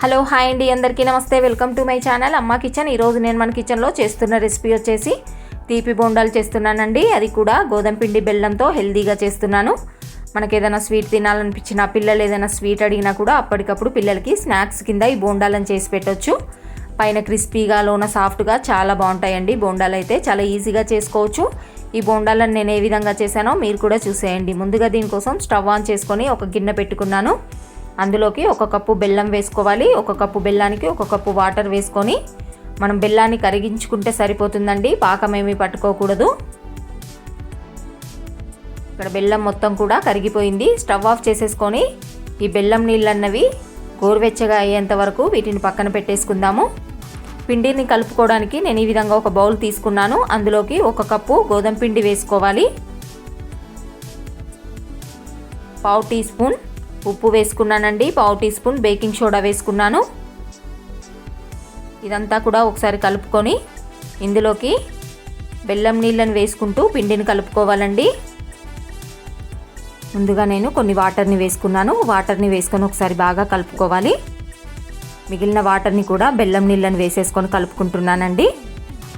Hello hi అండి. అందరికీ నమస్తే. Welcome to my channel. Amma kitchen. ఈరోజు నేను మన కిచెన్లో చేస్తున్న రెసిపీ వచ్చేసి తీపి బోండాలు చేస్తున్నానండి. అది కూడా గోధుమ పిండి బెల్లంతో హెల్దీగా చేస్తున్నాను. మనకి ఏదైనా స్వీట్ తినాలనిపించినా పిల్లలు ఏదైనా స్వీట్ అడిగినా కూడా అప్పటికప్పుడు పిల్లలకి స్నాక్స్ కింద ఈ బోండాలను చేసి పెట్టవచ్చు పైన క్రిస్పీగా లోన సాఫ్ట్గా చాలా బాగుంటాయండి. బోండాలు అయితే చాలా ఈజీగా చేసుకోవచ్చు. ఈ బోండాలను నేను ఏ విధంగా చేశానో మీరు కూడా చూసేయండి. ముందుగా దీనికోసం స్టవ్ ఆన్ చేసుకొని ఒక గిన్నె పెట్టుకున్నాను. అందులోకి ఒక కప్పు బెల్లం వేసుకోవాలి. ఒక కప్పు బెల్లానికి ఒక కప్పు వాటర్ వేసుకొని మనం బెల్లాన్ని కరిగించుకుంటే సరిపోతుందండి. పాకం ఏమీ పట్టుకోకూడదు. ఇక్కడ బెల్లం మొత్తం కూడా కరిగిపోయింది. స్టవ్ ఆఫ్ చేసేసుకొని ఈ బెల్లం నీళ్ళు అన్నవి గోరువెచ్చగా అయ్యేంత వరకు వీటిని పక్కన పెట్టేసుకుందాము. పిండిని కలుపుకోవడానికి నేను ఈ విధంగా ఒక బౌల్ తీసుకున్నాను. అందులోకి ఒక కప్పు గోధుమ పిండి వేసుకోవాలి. పావు టీ స్పూన్ ఉప్పు వేసుకున్నానండి. పావు టీ స్పూన్ బేకింగ్ సోడా వేసుకున్నాను. ఇదంతా కూడా ఒకసారి కలుపుకొని ఇందులోకి బెల్లం నీళ్ళని వేసుకుంటూ పిండిని కలుపుకోవాలండి. ముందుగా నేను కొన్ని వాటర్ని వేసుకున్నాను. వాటర్ని వేసుకొని ఒకసారి బాగా కలుపుకోవాలి. మిగిలిన వాటర్ని కూడా బెల్లం నీళ్ళని వేసేసుకొని కలుపుకుంటున్నానండి.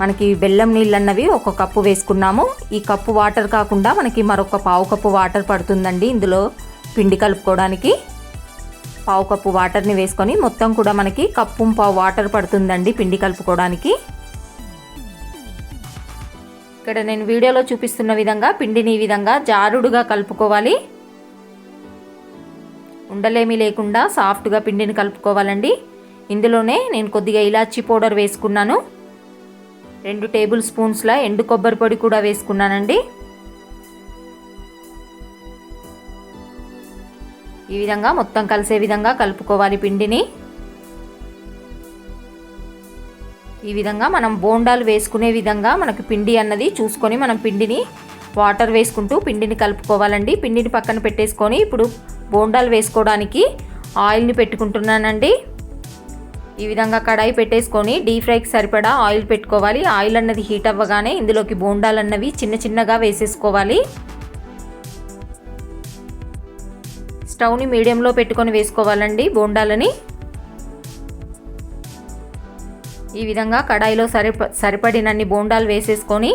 మనకి బెల్లం నీళ్ళు అన్నవి ఒక కప్పు వేసుకున్నాము. ఈ కప్పు వాటర్ కాకుండా మనకి మరొక పావు కప్పు వాటర్ పడుతుందండి. ఇందులో పిండి కలుపుకోవడానికి పావు కప్పు వాటర్ని వేసుకొని మొత్తం కూడా మనకి కప్పు పావు వాటర్ పడుతుందండి పిండి కలుపుకోవడానికి. ఇక్కడ నేను వీడియోలో చూపిస్తున్న విధంగా పిండిని ఈ విధంగా జారుడుగా కలుపుకోవాలి. ఉండలేమి లేకుండా సాఫ్ట్గా పిండిని కలుపుకోవాలండి. ఇందులోనే నేను కొద్దిగా ఇలాచీ పౌడర్ వేసుకున్నాను. రెండు టేబుల్ స్పూన్స్ల ఎండు కొబ్బరి పొడి కూడా వేసుకున్నానండి. ఈ విధంగా మొత్తం కలిసే విధంగా కలుపుకోవాలి పిండిని. ఈ విధంగా మనం బోండాలు వేసుకునే విధంగా మనకు పిండి అన్నది చూసుకొని మనం పిండిని వాటర్ వేసుకుంటూ పిండిని కలుపుకోవాలండి. పిండిని పక్కన పెట్టేసుకొని ఇప్పుడు బోండాలు వేసుకోవడానికి ఆయిల్ని పెట్టుకుంటున్నానండి. ఈ విధంగా కడాయి పెట్టేసుకొని డీప్ ఫ్రైకి సరిపడా ఆయిల్ పెట్టుకోవాలి. ఆయిల్ అన్నది హీట్ అవ్వగానే ఇందులోకి బోండాలు అన్నవి చిన్న చిన్నగా వేసేసుకోవాలి. స్టవ్ని మీడియంలో పెట్టుకొని వేసుకోవాలండి బోండాలని. ఈ విధంగా కడాయిలో సరిప సరిపడినన్ని బోండాలు వేసేసుకొని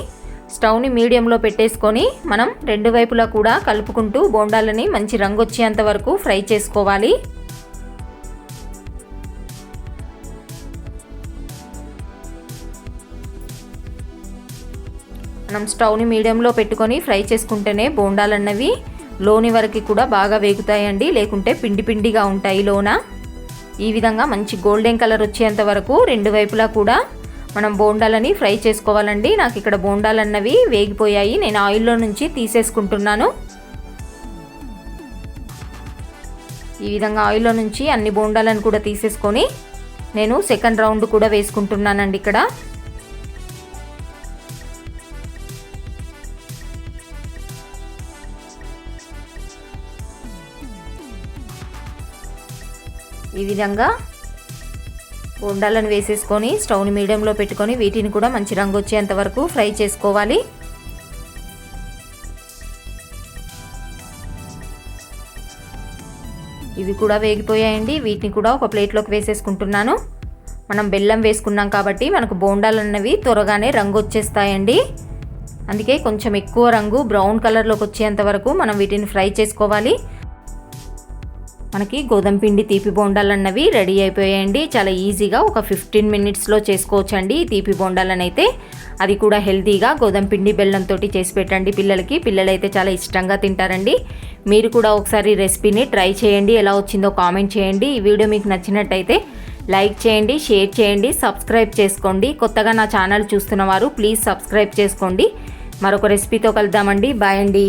స్టవ్ని మీడియంలో పెట్టేసుకొని మనం రెండు వైపులా కూడా కలుపుకుంటూ బోండాలని మంచి రంగు వచ్చేంత వరకు ఫ్రై చేసుకోవాలి. మనం స్టవ్ని మీడియంలో పెట్టుకొని ఫ్రై చేసుకుంటేనే బోండాలు అన్నవి లోని వరకు కూడా బాగా వేగుతాయండి. లేకుంటే పిండి పిండిగా ఉంటాయి లోన. ఈ విధంగా మంచి గోల్డెన్ కలర్ వచ్చేంత వరకు రెండు వైపులా కూడా మనం బోండాలని ఫ్రై చేసుకోవాలండి. నాకు ఇక్కడ బోండాలు అన్నవి వేగిపోయాయి. నేను ఆయిల్లో నుంచి తీసేసుకుంటున్నాను. ఈ విధంగా ఆయిల్లో నుంచి అన్ని బోండాలను కూడా తీసేసుకొని నేను సెకండ్ రౌండ్ కూడా వేసుకుంటున్నానండి ఇక్కడ. ఈ విధంగా బోండాలను వేసేసుకొని స్టవ్ని మీడియంలో పెట్టుకొని వీటిని కూడా మంచి రంగు వచ్చేంత వరకు ఫ్రై చేసుకోవాలి. ఇవి కూడా వేగిపోయాయండి. వీటిని కూడా ఒక ప్లేట్లోకి వేసేసుకుంటున్నాను. మనం బెల్లం వేసుకున్నాం కాబట్టి మనకు బోండాలు అన్నవి త్వరగానే రంగు వచ్చేస్తాయండి. అందుకే కొంచెం ఎక్కువ రంగు బ్రౌన్ కలర్లోకి వచ్చేంత వరకు మనం వీటిని ఫ్రై చేసుకోవాలి. మనకి గోధుమ పిండి తీపి బోండాలు అన్నవి రెడీ అయిపోయాయండి. చాలా ఈజీగా ఒక ఫిఫ్టీన్ మినిట్స్లో చేసుకోవచ్చండి ఈ తీపి బోండాలను అయితే అది కూడా హెల్తీగా గోధుమ పిండి బెల్లంతో చేసి పెట్టండి పిల్లలకి. పిల్లలైతే చాలా ఇష్టంగా తింటారండి. మీరు కూడా ఒకసారి రెసిపీని ట్రై చేయండి. ఎలా వచ్చిందో కామెంట్ చేయండి. ఈ వీడియో మీకు నచ్చినట్టయితే లైక్ చేయండి షేర్ చేయండి సబ్స్క్రైబ్ చేసుకోండి. కొత్తగా నా ఛానల్ చూస్తున్న వారు ప్లీజ్ సబ్స్క్రైబ్ చేసుకోండి. మరొక రెసిపీతో కలుద్దామండి. బాయ్ అండి.